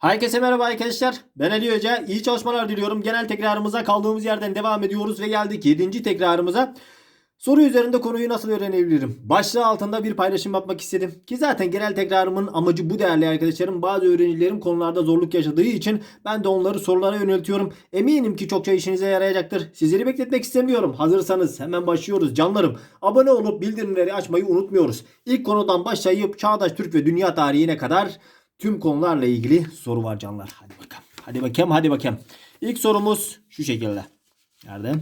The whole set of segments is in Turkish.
Herkese merhaba arkadaşlar. Ben Ali Hoca. İyi çalışmalar diliyorum. Genel tekrarımıza kaldığımız yerden devam ediyoruz ve geldik 7. tekrarımıza. Soru üzerinde konuyu nasıl öğrenebilirim? Başlığı altında bir paylaşım yapmak istedim. Ki zaten genel tekrarımın amacı bu değerli arkadaşlarım. Bazı öğrencilerim konularda zorluk yaşadığı için ben de onları sorulara yöneltiyorum. Eminim ki çokça işinize yarayacaktır. Sizleri bekletmek istemiyorum. Hazırsanız hemen başlıyoruz canlarım. Abone olup bildirimleri açmayı unutmuyoruz. İlk konudan başlayıp çağdaş Türk ve dünya tarihine kadar tüm konularla ilgili soru var canlar. Hadi bakalım. Hadi bakalım hadi bakalım. İlk sorumuz şu şekilde. Nerede?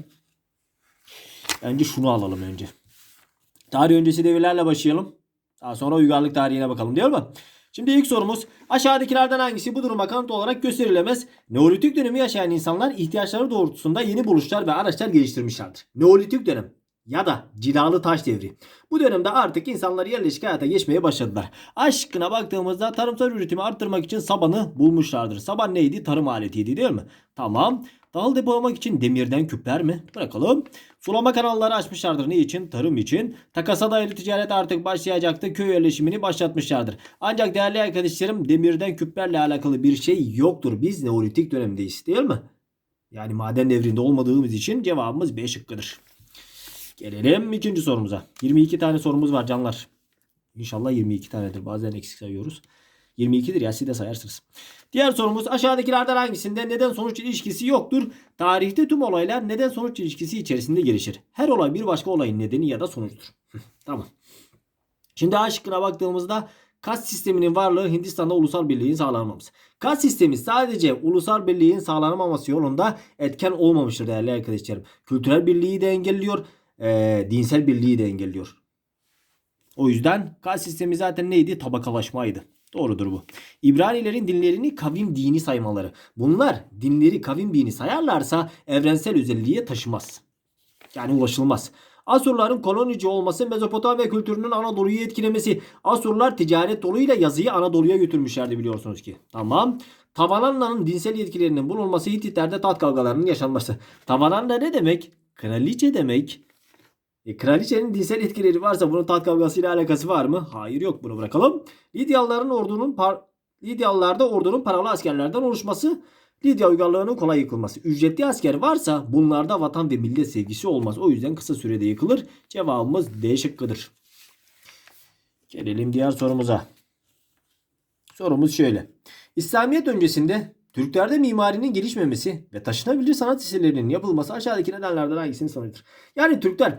Önce şunu alalım önce. Tarih öncesi devirlerle başlayalım. Daha sonra uygarlık tarihine bakalım değil mi? Şimdi ilk sorumuz aşağıdakilerden hangisi bu duruma kanıt olarak gösterilemez? Neolitik dönemi yaşayan insanlar ihtiyaçları doğrultusunda yeni buluşlar ve araçlar geliştirmişlerdir. Neolitik dönem ya da cilalı taş devri. Bu dönemde artık insanlar yerleşik hayata geçmeye başladılar. Aşkına baktığımızda tarımsal üretimi arttırmak için sabanı bulmuşlardır. Saban neydi? Tarım aletiydi değil mi? Tamam. Tahıl depolamak için demirden küpler mi? Bırakalım. Sulama kanalları açmışlardır. Ne için? Tarım için. Takasa dayalı ticaret artık başlayacaktı. Köy yerleşimini başlatmışlardır. Ancak değerli arkadaşlarım demirden küplerle alakalı bir şey yoktur. Biz Neolitik dönemdeyiz değil mi? Yani maden devrinde olmadığımız için cevabımız B şıkkıdır. Gelelim ikinci sorumuza. 22 tane sorumuz var canlar. İnşallah 22 tanedir. Bazen eksik sayıyoruz. 22'dir ya siz de sayarsınız. Diğer sorumuz aşağıdakilerden hangisinde neden sonuç ilişkisi yoktur? Tarihte tüm olaylar neden sonuç ilişkisi içerisinde gelişir. Her olay bir başka olayın nedeni ya da sonucudur. tamam. Şimdi A şıkkına baktığımızda kas sisteminin varlığı Hindistan'da ulusal birliğin sağlanmaması. Kas sistemi sadece ulusal birliğin sağlanamaması yolunda etken olmamıştır değerli arkadaşlarım. Kültürel birliği de engelliyor, eee, dinsel birliği de engelliyor. O yüzden kas sistemi zaten neydi? Tabakalaşmaydı. Doğrudur bu. İbranilerin dinlerini kavim dini saymaları. Bunlar dinleri kavim dini sayarlarsa evrensel özelliğe taşımaz. Yani ulaşılmaz. Asurların kolonici olması Mezopotamya kültürünün Anadolu'yu etkilemesi. Asurlar ticaret yoluyla yazıyı Anadolu'ya götürmüşlerdi biliyorsunuz ki. Tamam. Tavananna'nın dinsel yetkilerinin bulunması Hititlerde tat kavgalarının yaşanması. Tavananna ne demek? Kraliçe demek. E, kraliçenin dinsel etkileri varsa bunun tat kavgasıyla alakası var mı? Hayır yok bunu bırakalım. Lidyalıların ordunun par Lidyalılarda ordunun paralı askerlerden oluşması Lidya uygarlığının kolay yıkılması. Ücretli asker varsa bunlarda vatan ve millet sevgisi olmaz. O yüzden kısa sürede yıkılır. Cevabımız D şıkkıdır. Gelelim diğer sorumuza. Sorumuz şöyle. İslamiyet öncesinde Türklerde mimarinin gelişmemesi ve taşınabilir sanat eserlerinin yapılması aşağıdaki nedenlerden hangisinin sonucudur? Yani Türkler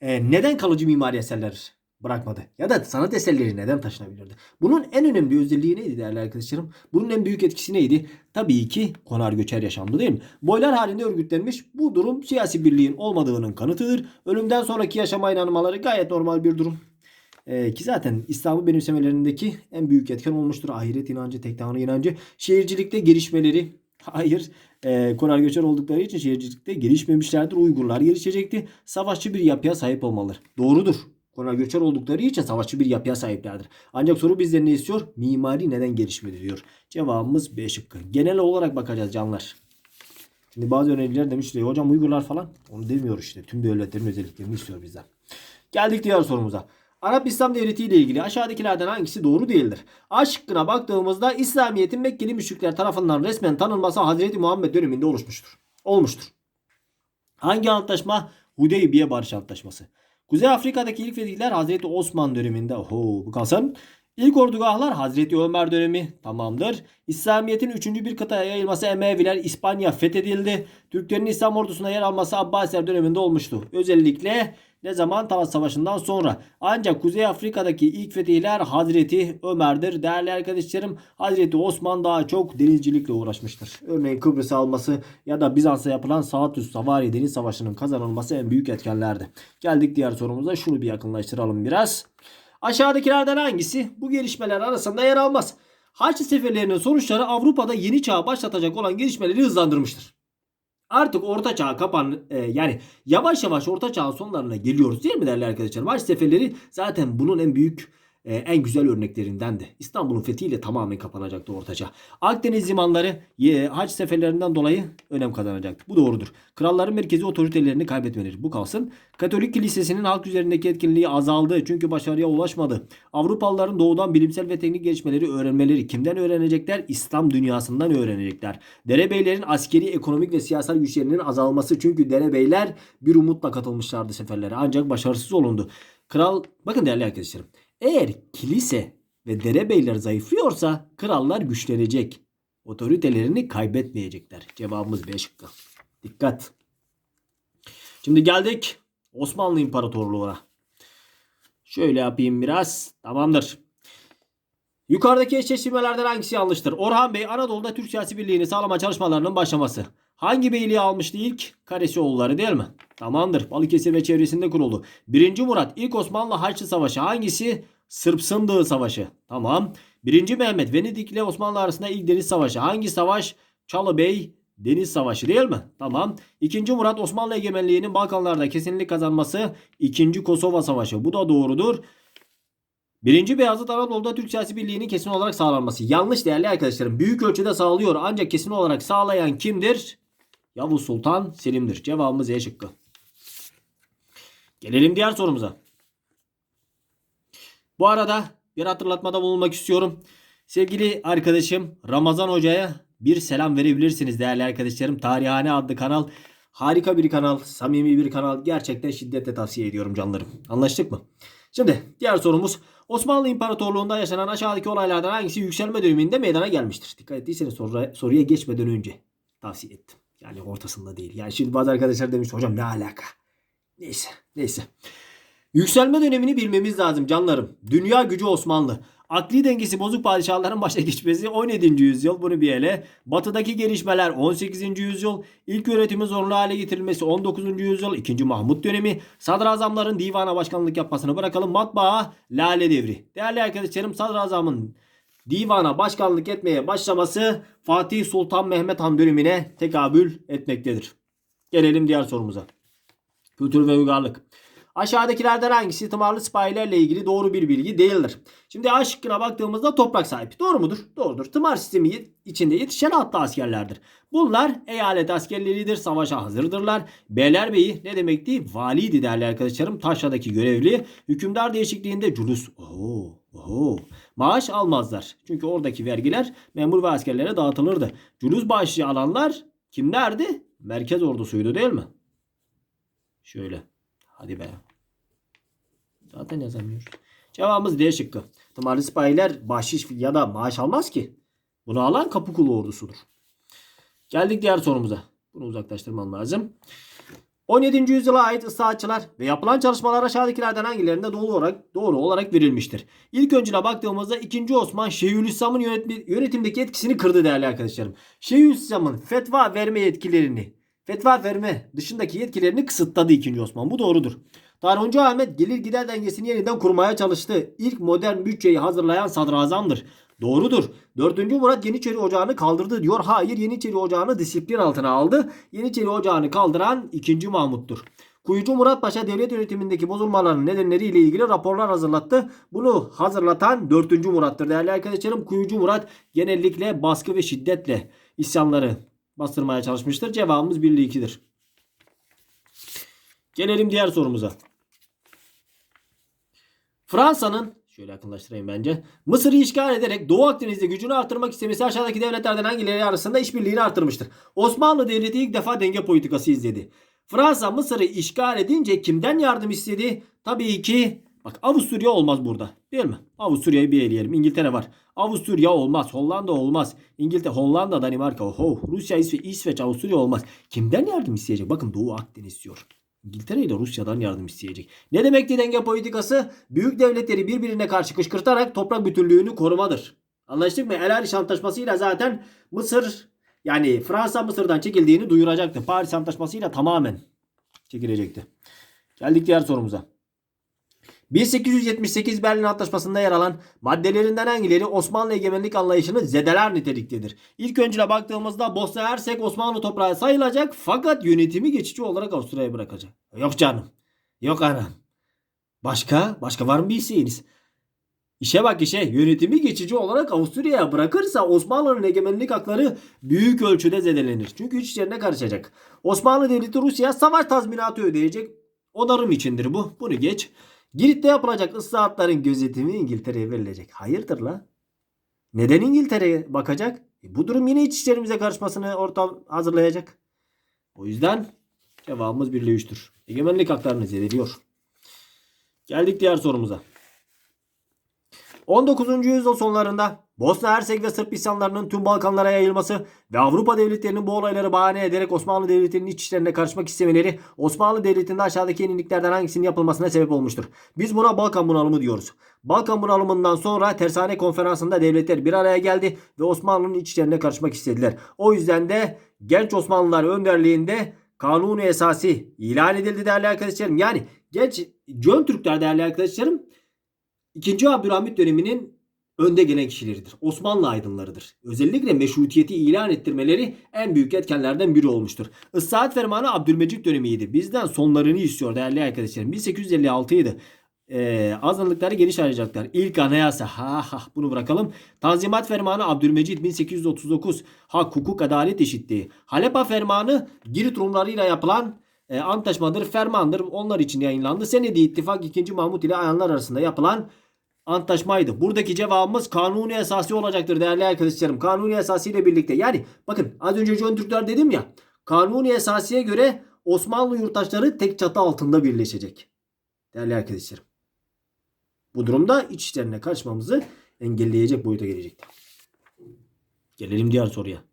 e, neden kalıcı mimari eserler bırakmadı? Ya da sanat eserleri neden taşınabilirdi? Bunun en önemli özelliği neydi değerli arkadaşlarım? Bunun en büyük etkisi neydi? Tabii ki konar göçer yaşamdı değil mi? Boylar halinde örgütlenmiş bu durum siyasi birliğin olmadığının kanıtıdır. Ölümden sonraki yaşama inanmaları gayet normal bir durum. Ee, ki zaten İslam'ı benimsemelerindeki en büyük etken olmuştur. Ahiret inancı, tek tanrı inancı. Şehircilikte gelişmeleri hayır e, konar göçer oldukları için şehircilikte gelişmemişlerdir. Uygurlar gelişecekti. Savaşçı bir yapıya sahip olmalıdır. Doğrudur. Konar göçer oldukları için savaşçı bir yapıya sahiplerdir. Ancak soru bizden ne istiyor? Mimari neden gelişmedi diyor. Cevabımız B şıkkı. Genel olarak bakacağız canlar. Şimdi bazı öğrenciler demişler hocam Uygurlar falan. Onu demiyor işte. Tüm devletlerin özelliklerini istiyor bizden. Geldik diğer sorumuza. Arap İslam Devleti ile ilgili aşağıdakilerden hangisi doğru değildir? A şıkkına baktığımızda İslamiyet'in Mekkeli müşrikler tarafından resmen tanınması Hazreti Muhammed döneminde oluşmuştur. Olmuştur. Hangi antlaşma? Hudeybiye Barış Antlaşması. Kuzey Afrika'daki ilk fetihler Hazreti Osman döneminde. Oho bu kalsın. İlk ordugahlar Hazreti Ömer dönemi tamamdır. İslamiyet'in 3. bir kıtaya yayılması Emeviler İspanya fethedildi. Türklerin İslam ordusuna yer alması Abbasiler döneminde olmuştu. Özellikle ne zaman Talas Savaşı'ndan sonra. Ancak Kuzey Afrika'daki ilk fetihler Hazreti Ömer'dir. Değerli arkadaşlarım Hazreti Osman daha çok denizcilikle uğraşmıştır. Örneğin Kıbrıs'ı alması ya da Bizans'a yapılan Saatüs Savari Deniz Savaşı'nının kazanılması en büyük etkenlerdi. Geldik diğer sorumuza. Şunu bir yakınlaştıralım biraz. Aşağıdakilerden hangisi bu gelişmeler arasında yer almaz? Haçlı seferlerinin sonuçları Avrupa'da yeni çağı başlatacak olan gelişmeleri hızlandırmıştır. Artık orta çağ kapan e, yani yavaş yavaş orta çağın sonlarına geliyoruz değil mi değerli arkadaşlar? Haç seferleri zaten bunun en büyük e, en güzel örneklerindendi. İstanbul'un fethiyle tamamen kapanacaktı ortaca. Akdeniz limanları e, seferlerinden dolayı önem kazanacaktı. Bu doğrudur. Kralların merkezi otoritelerini kaybetmeleri. Bu kalsın. Katolik kilisesinin halk üzerindeki etkinliği azaldı. Çünkü başarıya ulaşmadı. Avrupalıların doğudan bilimsel ve teknik gelişmeleri öğrenmeleri kimden öğrenecekler? İslam dünyasından öğrenecekler. Derebeylerin askeri, ekonomik ve siyasal güçlerinin azalması. Çünkü derebeyler bir umutla katılmışlardı seferlere. Ancak başarısız olundu. Kral, bakın değerli arkadaşlarım. Eğer kilise ve derebeyler zayıflıyorsa krallar güçlenecek. Otoritelerini kaybetmeyecekler. Cevabımız B şıkkı. Dikkat. Şimdi geldik Osmanlı İmparatorluğu'na. Şöyle yapayım biraz. Tamamdır. Yukarıdaki eşleştirmelerden hangisi yanlıştır? Orhan Bey Anadolu'da Türk siyasi birliğini sağlama çalışmalarının başlaması. Hangi beyliği almıştı ilk? Karesioğulları değil mi? Tamamdır. Balıkesir ve çevresinde kuruldu. 1. Murat ilk Osmanlı Haçlı Savaşı hangisi? Sırp Sındığı Savaşı. Tamam. 1. Mehmet Venedik ile Osmanlı arasında ilk deniz savaşı. Hangi savaş? Çalıbey Deniz Savaşı değil mi? Tamam. 2. Murat Osmanlı egemenliğinin Balkanlarda kesinlik kazanması. 2. Kosova Savaşı. Bu da doğrudur. Birinci Beyazıt Anadolu'da Türk siyasi birliğinin kesin olarak sağlanması. Yanlış değerli arkadaşlarım. Büyük ölçüde sağlıyor ancak kesin olarak sağlayan kimdir? Yavuz Sultan Selim'dir. Cevabımız E şıkkı. Gelelim diğer sorumuza. Bu arada bir hatırlatmada bulunmak istiyorum. Sevgili arkadaşım Ramazan Hoca'ya bir selam verebilirsiniz değerli arkadaşlarım. Tarihane adlı kanal harika bir kanal, samimi bir kanal. Gerçekten şiddetle tavsiye ediyorum canlarım. Anlaştık mı? Şimdi diğer sorumuz Osmanlı İmparatorluğu'nda yaşanan aşağıdaki olaylardan hangisi yükselme döneminde meydana gelmiştir? Dikkat ettiyseniz soruya, soruya geçmeden önce tavsiye ettim. Yani ortasında değil. Yani şimdi bazı arkadaşlar demiş hocam ne alaka? Neyse neyse. Yükselme dönemini bilmemiz lazım canlarım. Dünya gücü Osmanlı. Akli dengesi bozuk padişahların başa geçmesi 17. yüzyıl bunu bir ele. Batıdaki gelişmeler 18. yüzyıl. İlk yönetimin zorunlu hale getirilmesi 19. yüzyıl. 2. Mahmut dönemi. Sadrazamların divana başkanlık yapmasını bırakalım. Matbaa Lale devri. Değerli arkadaşlarım sadrazamın divana başkanlık etmeye başlaması Fatih Sultan Mehmet Han dönemine tekabül etmektedir. Gelelim diğer sorumuza. Kültür ve uygarlık. Aşağıdakilerden hangisi tımarlı sipahilerle ilgili doğru bir bilgi değildir? Şimdi A şıkkına baktığımızda toprak sahibi. Doğru mudur? Doğrudur. Tımar sistemi içinde yetişen atlı askerlerdir. Bunlar eyalet askerleridir. Savaşa hazırdırlar. Beylerbeyi ne demekti? Valiydi değerli arkadaşlarım. Taşra'daki görevli. Hükümdar değişikliğinde culus. Oho, oho. Maaş almazlar. Çünkü oradaki vergiler memur ve askerlere dağıtılırdı. Culus bağışı alanlar kimlerdi? Merkez ordusuydu değil mi? Şöyle. Hadi be. Zaten yazamıyoruz. Cevabımız D şıkkı. Tımarlı sipahiler bahşiş ya da maaş almaz ki. Bunu alan kapı kulu ordusudur. Geldik diğer sorumuza. Bunu uzaklaştırmam lazım. 17. yüzyıla ait ıslahatçılar ve yapılan çalışmalar aşağıdakilerden hangilerinde doğru olarak doğru olarak verilmiştir. İlk öncüne baktığımızda 2. Osman Şeyhülislam'ın yönetimdeki etkisini kırdı değerli arkadaşlarım. Şeyhülislam'ın fetva verme yetkilerini fetva verme dışındaki yetkilerini kısıtladı 2. Osman. Bu doğrudur. Tarhuncu Ahmet gelir gider dengesini yeniden kurmaya çalıştı. İlk modern bütçeyi hazırlayan sadrazamdır. Doğrudur. 4. Murat Yeniçeri Ocağı'nı kaldırdı diyor. Hayır Yeniçeri Ocağı'nı disiplin altına aldı. Yeniçeri Ocağı'nı kaldıran 2. Mahmut'tur. Kuyucu Murat Paşa devlet yönetimindeki bozulmaların nedenleriyle ilgili raporlar hazırlattı. Bunu hazırlatan 4. Murat'tır. Değerli arkadaşlarım Kuyucu Murat genellikle baskı ve şiddetle isyanları bastırmaya çalışmıştır. Cevabımız 1 ile 2'dir. Gelelim diğer sorumuza. Fransa'nın şöyle yakınlaştırayım bence. Mısır'ı işgal ederek Doğu Akdeniz'de gücünü artırmak istemesi aşağıdaki devletlerden hangileri arasında işbirliğini artırmıştır? Osmanlı Devleti ilk defa denge politikası izledi. Fransa Mısır'ı işgal edince kimden yardım istedi? Tabii ki bak Avusturya olmaz burada. Değil mi? Avusturya'yı bir eleyelim. İngiltere var. Avusturya olmaz. Hollanda olmaz. İngiltere, Hollanda, Danimarka, oho, Rusya, İsveç, İsveç, Avusturya olmaz. Kimden yardım isteyecek? Bakın Doğu Akdeniz diyor. İngiltere ile Rusya'dan yardım isteyecek. Ne demekti denge politikası? Büyük devletleri birbirine karşı kışkırtarak toprak bütünlüğünü korumadır. Anlaştık mı? El Ariş Antlaşması'yla zaten Mısır yani Fransa Mısır'dan çekildiğini duyuracaktı. Paris Antlaşması'yla tamamen çekilecekti. Geldik diğer sorumuza. 1878 Berlin Antlaşması'nda yer alan maddelerinden hangileri Osmanlı egemenlik anlayışını zedeler niteliktedir? İlk öncüne baktığımızda Bosna Hersek Osmanlı toprağı sayılacak fakat yönetimi geçici olarak Avusturya'ya bırakacak. Yok canım. Yok anam. Başka? Başka var mı bir? İşe bak işe yönetimi geçici olarak Avusturya'ya bırakırsa Osmanlı'nın egemenlik hakları büyük ölçüde zedelenir. Çünkü iç içlerine karışacak. Osmanlı Devleti Rusya savaş tazminatı ödeyecek. Onarım içindir bu. Bunu geç. Girit'te yapılacak ıslahatların gözetimi İngiltere'ye verilecek. Hayırdır la? Neden İngiltere'ye bakacak? E bu durum yine iç işlerimize karışmasını ortam hazırlayacak. O yüzden cevabımız 1 ile 3'tür. Egemenlik haklarını zedeliyor. Geldik diğer sorumuza. 19. yüzyıl sonlarında Bosna Hersek ve Sırp isyanlarının tüm Balkanlara yayılması ve Avrupa devletlerinin bu olayları bahane ederek Osmanlı Devleti'nin iç işlerine karışmak istemeleri Osmanlı Devleti'nde aşağıdaki yeniliklerden hangisinin yapılmasına sebep olmuştur. Biz buna Balkan bunalımı diyoruz. Balkan bunalımından sonra Tersane Konferansı'nda devletler bir araya geldi ve Osmanlı'nın iç işlerine karışmak istediler. O yüzden de genç Osmanlılar önderliğinde Kanuni Esasi ilan edildi değerli arkadaşlarım. Yani genç Cön Türkler değerli arkadaşlarım 2. Abdülhamit döneminin önde gelen kişileridir. Osmanlı aydınlarıdır. Özellikle meşrutiyeti ilan ettirmeleri en büyük etkenlerden biri olmuştur. Islahat Fermanı Abdülmecit dönemiydi. Bizden sonlarını istiyor değerli arkadaşlarım. 1856 idi. Ee, azınlıkları geniş arayacaklar. İlk anayasa. Ha ha bunu bırakalım. Tanzimat Fermanı Abdülmecit 1839. Hak, hukuk, adalet eşitliği. Halepa Fermanı Girit Rumlarıyla yapılan e, antlaşmadır, fermandır. Onlar için yayınlandı. Senedi İttifak 2. Mahmut ile ayanlar arasında yapılan antlaşmaydı. Buradaki cevabımız kanuni esası olacaktır değerli arkadaşlarım. Kanuni esası ile birlikte. Yani bakın az önce John Türkler dedim ya. Kanuni esasiye göre Osmanlı yurttaşları tek çatı altında birleşecek. Değerli arkadaşlarım. Bu durumda iç işlerine karışmamızı engelleyecek boyuta gelecektir. Gelelim diğer soruya.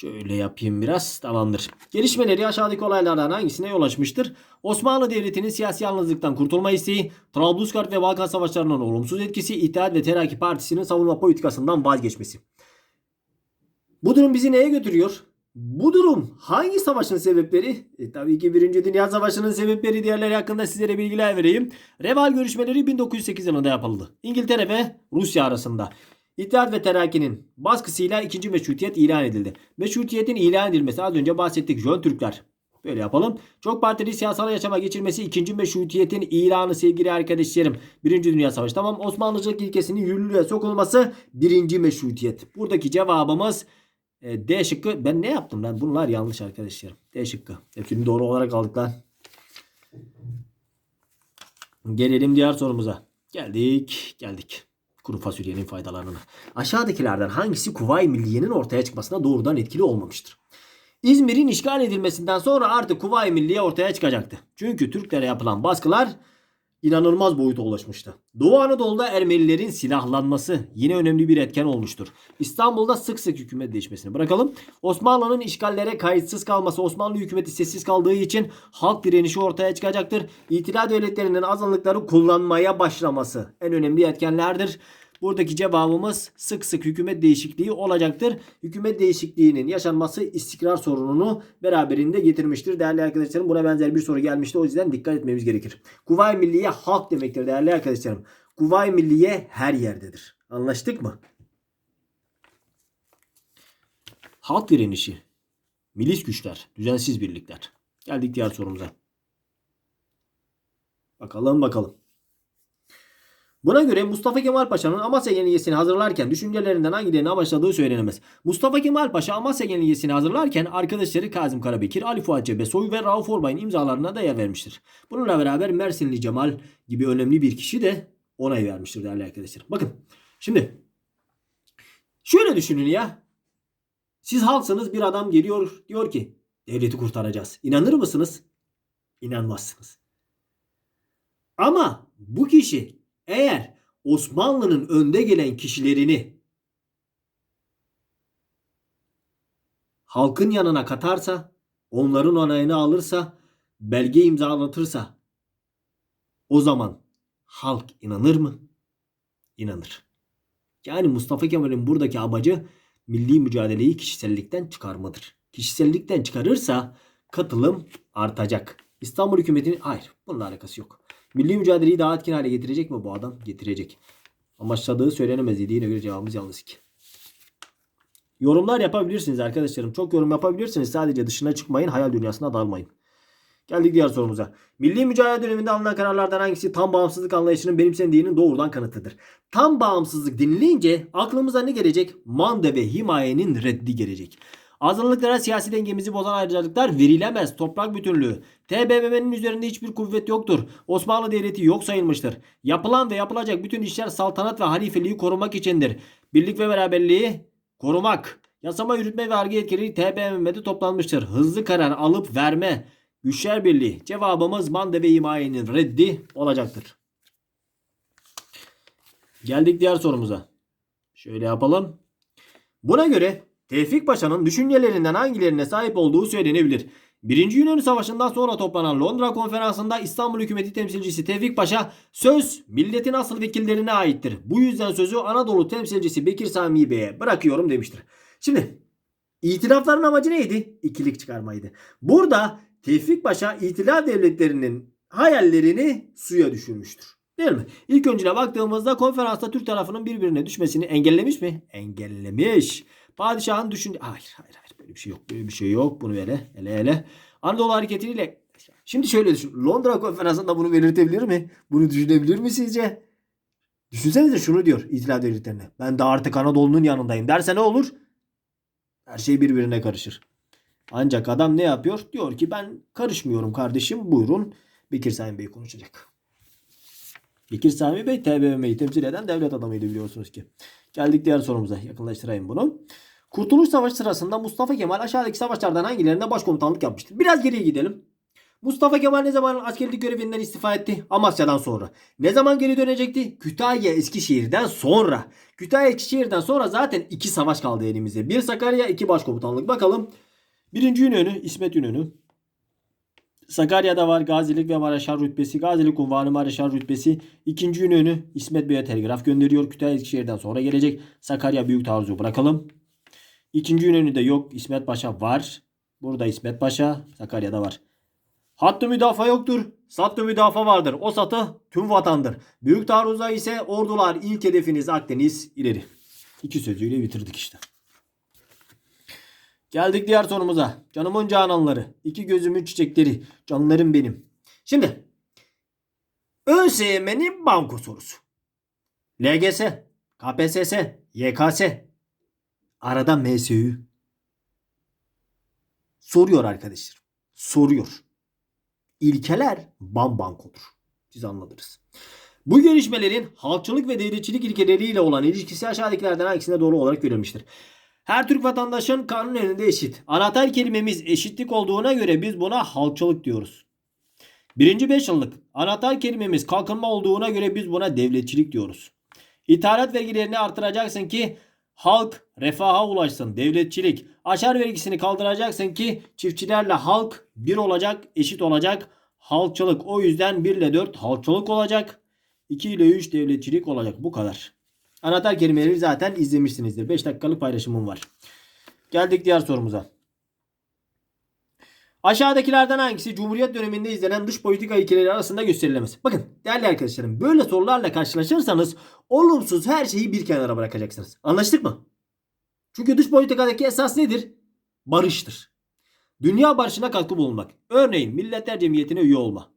Şöyle yapayım biraz. Tamamdır. Gelişmeleri aşağıdaki olaylardan hangisine yol açmıştır? Osmanlı Devleti'nin siyasi yalnızlıktan kurtulma isteği, Trablusgarp ve Balkan Savaşları'nın olumsuz etkisi, İttihat ve Terakki Partisi'nin savunma politikasından vazgeçmesi. Bu durum bizi neye götürüyor? Bu durum hangi savaşın sebepleri? E, tabii ki 1. Dünya Savaşı'nın sebepleri diğerleri hakkında sizlere bilgiler vereyim. Reval görüşmeleri 1908 yılında yapıldı. İngiltere ve Rusya arasında. İttihat ve Terakki'nin baskısıyla ikinci meşrutiyet ilan edildi. Meşrutiyetin ilan edilmesi az önce bahsettik. Jön Türkler. Böyle yapalım. Çok partili siyasal yaşama geçilmesi ikinci meşrutiyetin ilanı sevgili arkadaşlarım. Birinci Dünya Savaşı. Tamam Osmanlıcılık ilkesinin yürürlüğe sokulması birinci meşrutiyet. Buradaki cevabımız e, D şıkkı. Ben ne yaptım lan? Bunlar yanlış arkadaşlarım. D şıkkı. Hepsini doğru olarak aldık lan. Gelelim diğer sorumuza. Geldik. Geldik kuru fasulyenin faydalarına. Aşağıdakilerden hangisi Kuvayi Milliye'nin ortaya çıkmasına doğrudan etkili olmamıştır? İzmir'in işgal edilmesinden sonra artık Kuvayi Milliye ortaya çıkacaktı. Çünkü Türklere yapılan baskılar inanılmaz boyuta ulaşmıştı. Doğu Anadolu'da Ermenilerin silahlanması yine önemli bir etken olmuştur. İstanbul'da sık sık hükümet değişmesini bırakalım. Osmanlı'nın işgallere kayıtsız kalması Osmanlı hükümeti sessiz kaldığı için halk direnişi ortaya çıkacaktır. İtilal devletlerinin azınlıkları kullanmaya başlaması en önemli etkenlerdir. Buradaki cevabımız sık sık hükümet değişikliği olacaktır. Hükümet değişikliğinin yaşanması istikrar sorununu beraberinde getirmiştir. Değerli arkadaşlarım buna benzer bir soru gelmişti. O yüzden dikkat etmemiz gerekir. Kuvayi Milliye halk demektir değerli arkadaşlarım. Kuvayi Milliye her yerdedir. Anlaştık mı? Halk direnişi, milis güçler, düzensiz birlikler. Geldik diğer sorumuza. Bakalım bakalım. Buna göre Mustafa Kemal Paşa'nın Amasya Yenilgesi'ni hazırlarken düşüncelerinden hangilerini amaçladığı söylenemez. Mustafa Kemal Paşa Amasya Yenilgesi'ni hazırlarken arkadaşları Kazım Karabekir, Ali Fuat Cebesoy ve Rauf Orbay'ın imzalarına da yer vermiştir. Bununla beraber Mersinli Cemal gibi önemli bir kişi de onay vermiştir değerli arkadaşlar. Bakın şimdi şöyle düşünün ya. Siz halksınız bir adam geliyor diyor ki devleti kurtaracağız. İnanır mısınız? İnanmazsınız. Ama bu kişi eğer Osmanlı'nın önde gelen kişilerini halkın yanına katarsa, onların onayını alırsa, belge imzalatırsa o zaman halk inanır mı? İnanır. Yani Mustafa Kemal'in buradaki amacı milli mücadeleyi kişisellikten çıkarmadır. Kişisellikten çıkarırsa katılım artacak. İstanbul hükümetinin hayır bununla alakası yok. Milli mücadeleyi daha etkin hale getirecek mi bu adam? Getirecek. Amaçladığı söylenemez dediğine göre cevabımız yanlış ki. Yorumlar yapabilirsiniz arkadaşlarım. Çok yorum yapabilirsiniz. Sadece dışına çıkmayın. Hayal dünyasına dalmayın. Geldik diğer sorumuza. Milli mücadele döneminde alınan kararlardan hangisi tam bağımsızlık anlayışının benimsendiğinin doğrudan kanıtıdır? Tam bağımsızlık denilince aklımıza ne gelecek? Manda ve himayenin reddi gelecek. Azınlıklara siyasi dengemizi bozan ayrıcalıklar verilemez. Toprak bütünlüğü. TBMM'nin üzerinde hiçbir kuvvet yoktur. Osmanlı Devleti yok sayılmıştır. Yapılan ve yapılacak bütün işler saltanat ve halifeliği korumak içindir. Birlik ve beraberliği korumak. Yasama, yürütme ve arge yetkileri TBMM'de toplanmıştır. Hızlı karar alıp verme. Güçler Birliği. Cevabımız manda ve himayenin reddi olacaktır. Geldik diğer sorumuza. Şöyle yapalım. Buna göre Tevfik Paşa'nın düşüncelerinden hangilerine sahip olduğu söylenebilir. Birinci Yunan Savaşı'ndan sonra toplanan Londra Konferansı'nda İstanbul Hükümeti temsilcisi Tevfik Paşa söz milletin asıl vekillerine aittir. Bu yüzden sözü Anadolu temsilcisi Bekir Sami Bey'e bırakıyorum demiştir. Şimdi itilafların amacı neydi? İkilik çıkarmaydı. Burada Tevfik Paşa itilaf devletlerinin hayallerini suya düşürmüştür. Değil mi? İlk öncüne baktığımızda konferansta Türk tarafının birbirine düşmesini engellemiş mi? Engellemiş. Padişahın düşünce... Hayır hayır hayır böyle bir şey yok. Böyle bir şey yok. Bunu hele hele hele. Anadolu hareketiyle... Şimdi şöyle düşün. Londra konferansında bunu belirtebilir mi? Bunu düşünebilir mi sizce? Düşünsenize şunu diyor İtilaf devletlerine. Ben de artık Anadolu'nun yanındayım derse ne olur? Her şey birbirine karışır. Ancak adam ne yapıyor? Diyor ki ben karışmıyorum kardeşim buyurun. Bekir Sami Bey konuşacak. Bekir Sami Bey TBMM'yi temsil eden devlet adamıydı biliyorsunuz ki. Geldik diğer sorumuza. Yakınlaştırayım bunu. Kurtuluş Savaşı sırasında Mustafa Kemal aşağıdaki savaşlardan hangilerinde başkomutanlık yapmıştır? Biraz geriye gidelim. Mustafa Kemal ne zaman askerlik görevinden istifa etti? Amasya'dan sonra. Ne zaman geri dönecekti? Kütahya Eskişehir'den sonra. Kütahya Eskişehir'den sonra zaten iki savaş kaldı elimizde. Bir Sakarya, iki başkomutanlık. Bakalım. Birinci İnönü, İsmet İnönü. Sakarya'da var gazilik ve Maraşar rütbesi. Gazilik unvanı Maraşar rütbesi. İkinci İnönü İsmet Bey'e telgraf gönderiyor. Kütahya Eskişehir'den sonra gelecek. Sakarya Büyük Taarruzu bırakalım. İkinci İnönü'de yok. İsmet Paşa var. Burada İsmet Paşa. Sakarya'da var. Hattı müdafaa yoktur. Sattı müdafaa vardır. O satı tüm vatandır. Büyük taarruza ise ordular ilk hedefiniz Akdeniz ileri. İki sözüyle bitirdik işte. Geldik diğer sorumuza. Canımın cananları. iki gözümün çiçekleri. Canlarım benim. Şimdi ÖSYM'nin banko sorusu. LGS, KPSS, YKS. Arada MSÜ. Soruyor arkadaşlar. Soruyor. İlkeler bambankodur. Siz anladınız. Bu gelişmelerin halkçılık ve devletçilik ilkeleriyle olan ilişkisi aşağıdakilerden hangisine doğru olarak verilmiştir? Her Türk vatandaşın kanun önünde eşit. Anahtar kelimemiz eşitlik olduğuna göre biz buna halkçılık diyoruz. Birinci beş yıllık anahtar kelimemiz kalkınma olduğuna göre biz buna devletçilik diyoruz. İthalat vergilerini artıracaksın ki halk refaha ulaşsın. Devletçilik. Aşar vergisini kaldıracaksın ki çiftçilerle halk bir olacak, eşit olacak. Halkçılık. O yüzden 1 ile 4 halkçılık olacak. 2 ile 3 devletçilik olacak. Bu kadar. Anahtar kelimeleri zaten izlemişsinizdir. 5 dakikalık paylaşımım var. Geldik diğer sorumuza. Aşağıdakilerden hangisi Cumhuriyet döneminde izlenen dış politika ilkeleri arasında gösterilemez? Bakın değerli arkadaşlarım böyle sorularla karşılaşırsanız olumsuz her şeyi bir kenara bırakacaksınız. Anlaştık mı? Çünkü dış politikadaki esas nedir? Barıştır. Dünya barışına katkı bulunmak. Örneğin Milletler Cemiyeti'ne üye olma.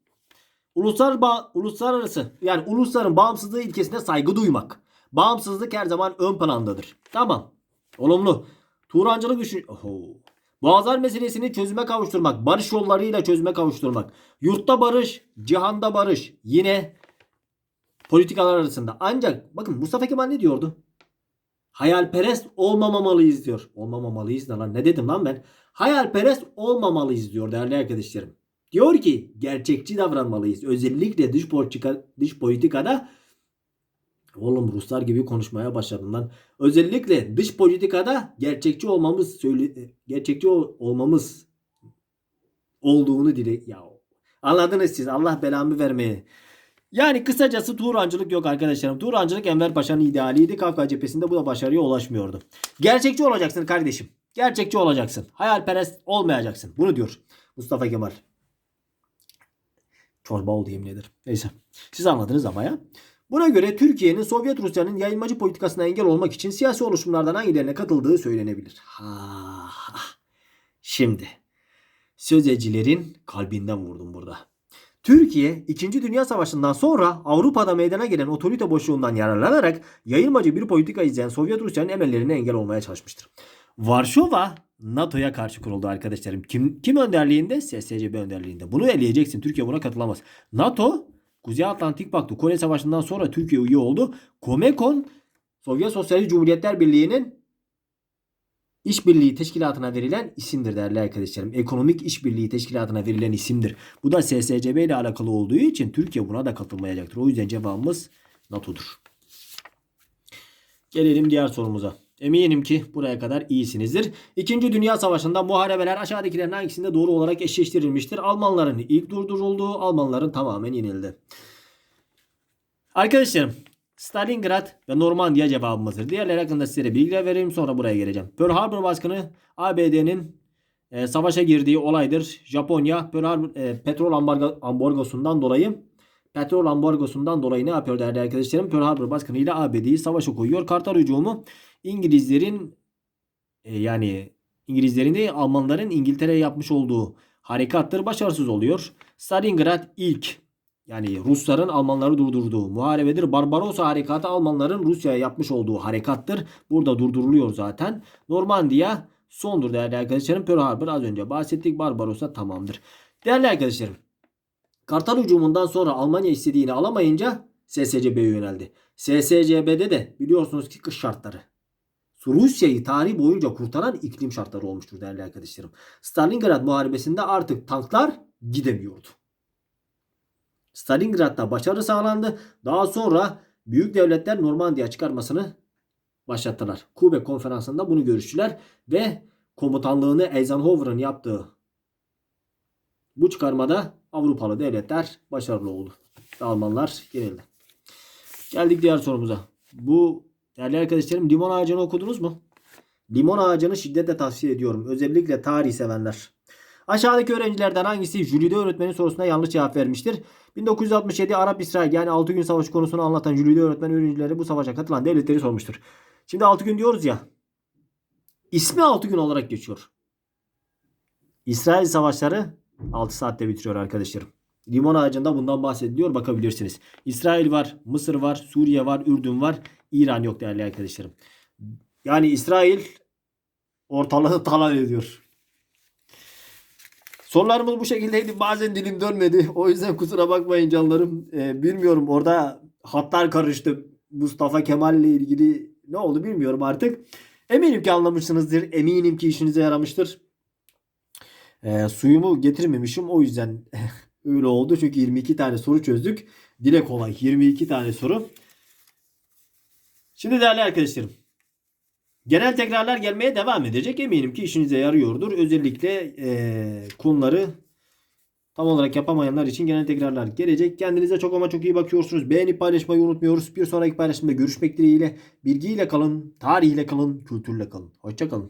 Uluslar ba- uluslararası yani ulusların bağımsızlığı ilkesine saygı duymak. Bağımsızlık her zaman ön plandadır. Tamam. Olumlu. Turancılık düşün... Oho. Boğazlar meselesini çözüme kavuşturmak. Barış yollarıyla çözüme kavuşturmak. Yurtta barış, cihanda barış. Yine politikalar arasında. Ancak bakın Mustafa Kemal ne diyordu? Hayalperest olmamamalıyız diyor. Olmamamalıyız da lan ne dedim lan ben? Hayalperest olmamalıyız diyor değerli arkadaşlarım. Diyor ki gerçekçi davranmalıyız. Özellikle dış politika dış politikada Oğlum Ruslar gibi konuşmaya başladım. Özellikle dış politikada gerçekçi olmamız söyle gerçekçi ol- olmamız olduğunu dile ya anladınız siz Allah belamı vermeye. Yani kısacası Turancılık yok arkadaşlarım. Turancılık Enver Paşa'nın idealiydi. Kafka cephesinde bu da başarıya ulaşmıyordu. Gerçekçi olacaksın kardeşim. Gerçekçi olacaksın. Hayalperest olmayacaksın. Bunu diyor Mustafa Kemal. Çorba oldu yemin ederim. Neyse. Siz anladınız ama ya. Buna göre Türkiye'nin Sovyet Rusya'nın yayılmacı politikasına engel olmak için siyasi oluşumlardan hangilerine katıldığı söylenebilir. Ha. Şimdi Sözecilerin kalbinden vurdum burada. Türkiye 2. Dünya Savaşı'ndan sonra Avrupa'da meydana gelen otorite boşluğundan yararlanarak yayılmacı bir politika izleyen Sovyet Rusya'nın emellerine engel olmaya çalışmıştır. Varşova NATO'ya karşı kuruldu arkadaşlarım. Kim, kim önderliğinde? SSCB önderliğinde. Bunu eleyeceksin. Türkiye buna katılamaz. NATO Kuzey Atlantik Paktı Kore Savaşı'ndan sonra Türkiye üye oldu. Comecon Sovyet Sosyalist Cumhuriyetler Birliği'nin İşbirliği Teşkilatı'na verilen isimdir değerli arkadaşlarım. Ekonomik İşbirliği Teşkilatı'na verilen isimdir. Bu da SSCB ile alakalı olduğu için Türkiye buna da katılmayacaktır. O yüzden cevabımız NATO'dur. Gelelim diğer sorumuza. Eminim ki buraya kadar iyisinizdir. İkinci Dünya Savaşı'nda muharebeler aşağıdakilerin hangisinde doğru olarak eşleştirilmiştir? Almanların ilk durdurulduğu, Almanların tamamen yenildi. Arkadaşlarım Stalingrad ve Normandiya cevabımızdır. Diğerleri hakkında size bilgiler vereyim sonra buraya geleceğim. Pearl Harbor baskını ABD'nin e, savaşa girdiği olaydır. Japonya Pearl Harbor, e, petrol ambargo, ambargosundan dolayı petrol ambargosundan dolayı ne yapıyor değerli arkadaşlarım? Pearl Harbor baskınıyla ABD'yi savaşa koyuyor. Kartal hücumu İngilizlerin e, yani İngilizlerin değil Almanların İngiltere'ye yapmış olduğu harekattır. Başarısız oluyor. Stalingrad ilk yani Rusların Almanları durdurduğu muharebedir. Barbarossa harekatı Almanların Rusya'ya yapmış olduğu harekattır. Burada durduruluyor zaten. Normandiya sondur değerli arkadaşlarım. Pearl Harbor az önce bahsettik. Barbarossa tamamdır. Değerli arkadaşlarım. Kartal hücumundan sonra Almanya istediğini alamayınca SSCB'ye yöneldi. SSCB'de de biliyorsunuz ki kış şartları. Rusya'yı tarih boyunca kurtaran iklim şartları olmuştur değerli arkadaşlarım. Stalingrad muharebesinde artık tanklar gidemiyordu. Stalingrad'da başarı sağlandı. Daha sonra büyük devletler Normandiya çıkarmasını başlattılar. Quebec konferansında bunu görüştüler ve komutanlığını Eisenhower'ın yaptığı bu çıkarmada Avrupalı devletler başarılı oldu. Almanlar yenildi. Geldik diğer sorumuza. Bu değerli arkadaşlarım limon ağacını okudunuz mu? Limon ağacını şiddetle tavsiye ediyorum. Özellikle tarih sevenler. Aşağıdaki öğrencilerden hangisi Jülide öğretmenin sorusuna yanlış cevap vermiştir? 1967 Arap-İsrail yani 6 gün savaşı konusunu anlatan Jülide öğretmen öğrencilere bu savaşa katılan devletleri sormuştur. Şimdi 6 gün diyoruz ya. İsmi 6 gün olarak geçiyor. İsrail savaşları 6 saatte bitiriyor arkadaşlarım. Limon ağacında bundan bahsediliyor bakabilirsiniz. İsrail var, Mısır var, Suriye var, Ürdün var. İran yok değerli arkadaşlarım. Yani İsrail ortalığı talan ediyor. Sorularımız bu şekildeydi. Bazen dilim dönmedi. O yüzden kusura bakmayın canlarım. Ee, bilmiyorum orada hatlar karıştı. Mustafa Kemal ile ilgili ne oldu bilmiyorum artık. Eminim ki anlamışsınızdır. Eminim ki işinize yaramıştır. Ee, suyumu getirmemişim. O yüzden öyle oldu. Çünkü 22 tane soru çözdük. Dile kolay. 22 tane soru. Şimdi değerli arkadaşlarım. Genel tekrarlar gelmeye devam edecek. Eminim ki işinize yarıyordur. Özellikle eee konuları tam olarak yapamayanlar için genel tekrarlar gelecek. Kendinize çok ama çok iyi bakıyorsunuz. Beğenip paylaşmayı unutmuyoruz. Bir sonraki paylaşımda görüşmek dileğiyle. Bilgiyle kalın, tarihle kalın, kültürle kalın. Hoşçakalın.